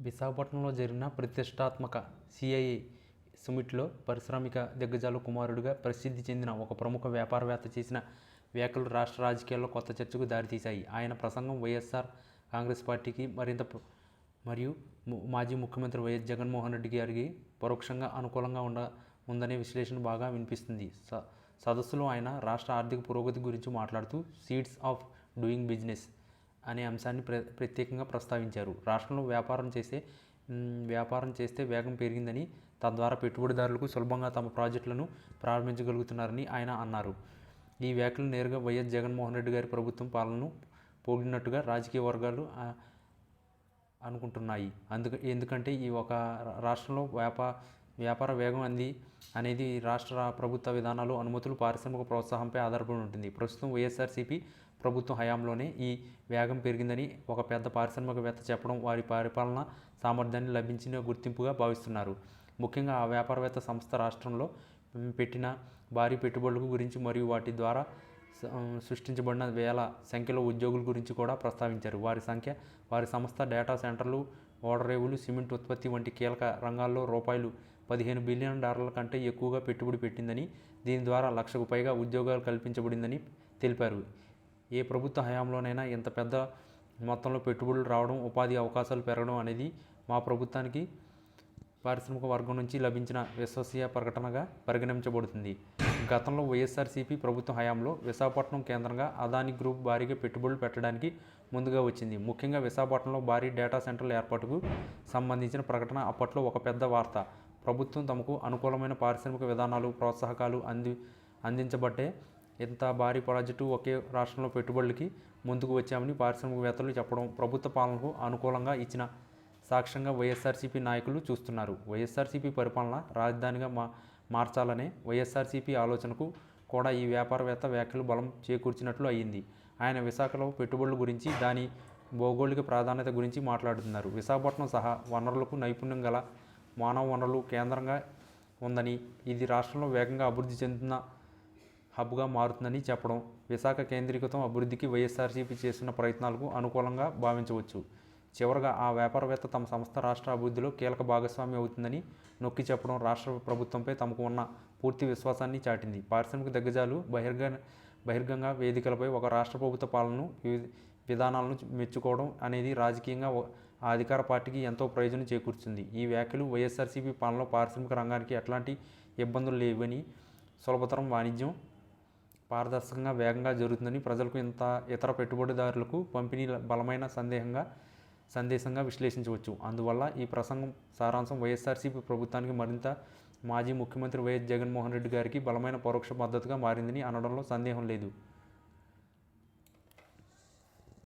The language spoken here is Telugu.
విశాఖపట్నంలో జరిగిన ప్రతిష్టాత్మక సిఐఏ సమిట్లో పారిశ్రామిక దిగ్గజాల కుమారుడిగా ప్రసిద్ధి చెందిన ఒక ప్రముఖ వ్యాపారవేత్త చేసిన వ్యాఖ్యలు రాష్ట్ర రాజకీయాల్లో కొత్త చర్చకు దారితీశాయి. ఆయన ప్రసంగం వైఎస్ఆర్ కాంగ్రెస్ పార్టీకి మరింత మరియు మాజీ ముఖ్యమంత్రి వైఎస్ జగన్మోహన్ రెడ్డి గారికి పరోక్షంగా అనుకూలంగా ఉండ ఉందనే విశ్లేషణ బాగా వినిపిస్తుంది. స సదస్సులో ఆయన రాష్ట్ర ఆర్థిక పురోగతి గురించి మాట్లాడుతూ సీడ్స్ ఆఫ్ డూయింగ్ బిజినెస్ అనే అంశాన్ని ప్ర ప్రత్యేకంగా ప్రస్తావించారు. రాష్ట్రంలో వ్యాపారం చేసే వ్యాపారం చేస్తే వేగం పెరిగిందని తద్వారా పెట్టుబడిదారులకు సులభంగా తమ ప్రాజెక్టులను ప్రారంభించగలుగుతున్నారని ఆయన అన్నారు. ఈ వ్యాఖ్యలు నేరుగా వైఎస్ జగన్మోహన్ రెడ్డి గారి ప్రభుత్వం పాలనను పోగినట్టుగా రాజకీయ వర్గాలు అనుకుంటున్నాయి. అందుక ఎందుకంటే ఈ ఒక రాష్ట్రంలో వ్యాపార వ్యాపార వేగం అంది అనేది రాష్ట్ర ప్రభుత్వ విధానాలు అనుమతులు పారిశ్రామిక ప్రోత్సాహంపై ఆధారపడి ఉంటుంది. ప్రస్తుతం వైఎస్ఆర్సీపీ ప్రభుత్వం హయాంలోనే ఈ వేగం పెరిగిందని ఒక పెద్ద పారిశ్రామికవేత్త చెప్పడం వారి పరిపాలన సామర్థ్యాన్ని లభించిన గుర్తింపుగా భావిస్తున్నారు. ముఖ్యంగా ఆ వ్యాపారవేత్త సంస్థ రాష్ట్రంలో పెట్టిన భారీ పెట్టుబడుల గురించి మరియు వాటి ద్వారా సృష్టించబడిన వేల సంఖ్యలో ఉద్యోగుల గురించి కూడా ప్రస్తావించారు. వారి సంఖ్య వారి సంస్థ డేటా సెంటర్లు ఓడరేవులు సిమెంట్ ఉత్పత్తి వంటి కీలక రంగాల్లో రూపాయలు పదిహేను బిలియన్ డాలర్ల కంటే ఎక్కువగా పెట్టుబడి పెట్టిందని దీని ద్వారా లక్షకు పైగా ఉద్యోగాలు కల్పించబడిందని తెలిపారు. ఏ ప్రభుత్వ హయాంలోనైనా ఇంత పెద్ద మొత్తంలో పెట్టుబడులు రావడం ఉపాధి అవకాశాలు పెరగడం అనేది మా ప్రభుత్వానికి పారిశ్రామిక వర్గం నుంచి లభించిన విశ్వసీయ ప్రకటనగా పరిగణించబడుతుంది. గతంలో వైఎస్ఆర్సీపీ ప్రభుత్వ హయాంలో విశాఖపట్నం కేంద్రంగా అదాని గ్రూప్ భారీగా పెట్టుబడులు పెట్టడానికి ముందుగా వచ్చింది. ముఖ్యంగా విశాఖపట్నంలో భారీ డేటా సెంటర్ల ఏర్పాటుకు సంబంధించిన ప్రకటన అప్పట్లో ఒక పెద్ద వార్త. ప్రభుత్వం తమకు అనుకూలమైన పారిశ్రామిక విధానాలు ప్రోత్సాహకాలు అంది అందించబట్టే ఇంత భారీ ప్రాజెక్టు ఒకే రాష్ట్రంలో పెట్టుబడులకి ముందుకు వచ్చామని పారిశ్రామికవేత్తలు చెప్పడం ప్రభుత్వ పాలనకు అనుకూలంగా ఇచ్చిన సాక్ష్యంగా వైఎస్ఆర్సీపీ నాయకులు చూస్తున్నారు. వైఎస్ఆర్సీపీ పరిపాలన రాజధానిగా మా మార్చాలనే వైఎస్ఆర్సీపీ ఆలోచనకు కూడా ఈ వ్యాపారవేత్త వ్యాఖ్యలు బలం చేకూర్చినట్లు అయ్యింది ఆయన విశాఖలో పెట్టుబడుల గురించి దాని భౌగోళిక ప్రాధాన్యత గురించి మాట్లాడుతున్నారు. విశాఖపట్నం సహా వనరులకు నైపుణ్యం గల మానవ వనరులు కేంద్రంగా ఉందని ఇది రాష్ట్రంలో వేగంగా అభివృద్ధి చెందుతున్న హబ్గా మారుతుందని చెప్పడం విశాఖ కేంద్రీకృతం అభివృద్ధికి వైఎస్ఆర్సీపీ చేస్తున్న ప్రయత్నాలకు అనుకూలంగా భావించవచ్చు. చివరగా ఆ వ్యాపారవేత్త తమ సంస్థ రాష్ట్ర అభివృద్ధిలో కీలక భాగస్వామి అవుతుందని నొక్కి చెప్పడం రాష్ట్ర ప్రభుత్వంపై తమకు ఉన్న పూర్తి విశ్వాసాన్ని చాటింది. పారిశ్రామిక దిగ్గజాలు బహిర్గ బహిర్గంగా వేదికలపై ఒక రాష్ట్ర ప్రభుత్వ పాలనను విధానాలను మెచ్చుకోవడం అనేది రాజకీయంగా ఆ అధికార పార్టీకి ఎంతో ప్రయోజనం చేకూర్చుంది ఈ వ్యాఖ్యలు వైఎస్ఆర్సీపీ పాలనలో పారిశ్రామిక రంగానికి ఎట్లాంటి ఇబ్బందులు లేవని సులభతరం వాణిజ్యం పారదర్శకంగా వేగంగా జరుగుతుందని ప్రజలకు ఇంత ఇతర పెట్టుబడిదారులకు పంపిణీ బలమైన సందేహంగా సందేశంగా విశ్లేషించవచ్చు. అందువల్ల ఈ ప్రసంగం సారాంశం వైఎస్ఆర్సీపీ ప్రభుత్వానికి మరింత మాజీ ముఖ్యమంత్రి వైఎస్ జగన్మోహన్ రెడ్డి గారికి బలమైన పరోక్ష మద్దతుగా మారిందని అనడంలో సందేహం లేదు.